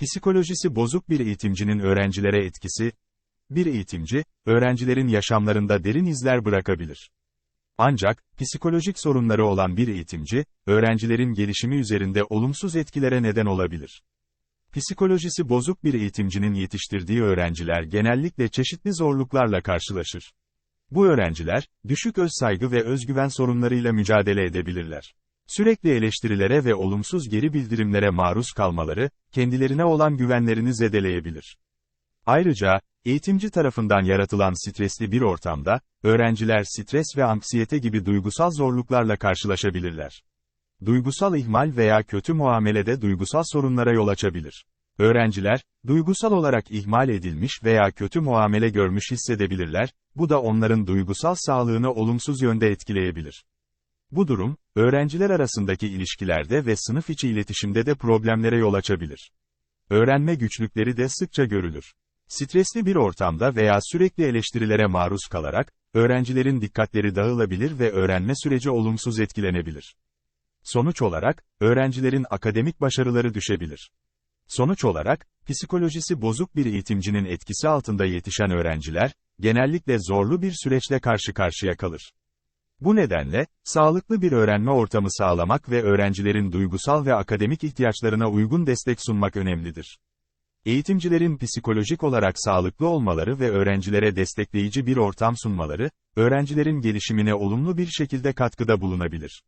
Psikolojisi bozuk bir eğitimcinin öğrencilere etkisi, bir eğitimci, öğrencilerin yaşamlarında derin izler bırakabilir. Ancak, psikolojik sorunları olan bir eğitimci, öğrencilerin gelişimi üzerinde olumsuz etkilere neden olabilir. Psikolojisi bozuk bir eğitimcinin yetiştirdiği öğrenciler genellikle çeşitli zorluklarla karşılaşır. Bu öğrenciler, düşük özsaygı ve özgüven sorunlarıyla mücadele edebilirler. Sürekli eleştirilere ve olumsuz geri bildirimlere maruz kalmaları, kendilerine olan güvenlerini zedeleyebilir. Ayrıca, eğitimci tarafından yaratılan stresli bir ortamda, öğrenciler stres ve anksiyete gibi duygusal zorluklarla karşılaşabilirler. Duygusal ihmal veya kötü muamelede duygusal sorunlara yol açabilir. Öğrenciler, duygusal olarak ihmal edilmiş veya kötü muamele görmüş hissedebilirler, bu da onların duygusal sağlığını olumsuz yönde etkileyebilir. Bu durum, öğrenciler arasındaki ilişkilerde ve sınıf içi iletişimde de problemlere yol açabilir. Öğrenme güçlükleri de sıkça görülür. Stresli bir ortamda veya sürekli eleştirilere maruz kalarak, öğrencilerin dikkatleri dağılabilir ve öğrenme süreci olumsuz etkilenebilir. Sonuç olarak, öğrencilerin akademik başarıları düşebilir. Sonuç olarak, psikolojisi bozuk bir eğitimcinin etkisi altında yetişen öğrenciler, genellikle zorlu bir süreçle karşı karşıya kalır. Bu nedenle, sağlıklı bir öğrenme ortamı sağlamak ve öğrencilerin duygusal ve akademik ihtiyaçlarına uygun destek sunmak önemlidir. Eğitimcilerin psikolojik olarak sağlıklı olmaları ve öğrencilere destekleyici bir ortam sunmaları, öğrencilerin gelişimine olumlu bir şekilde katkıda bulunabilir.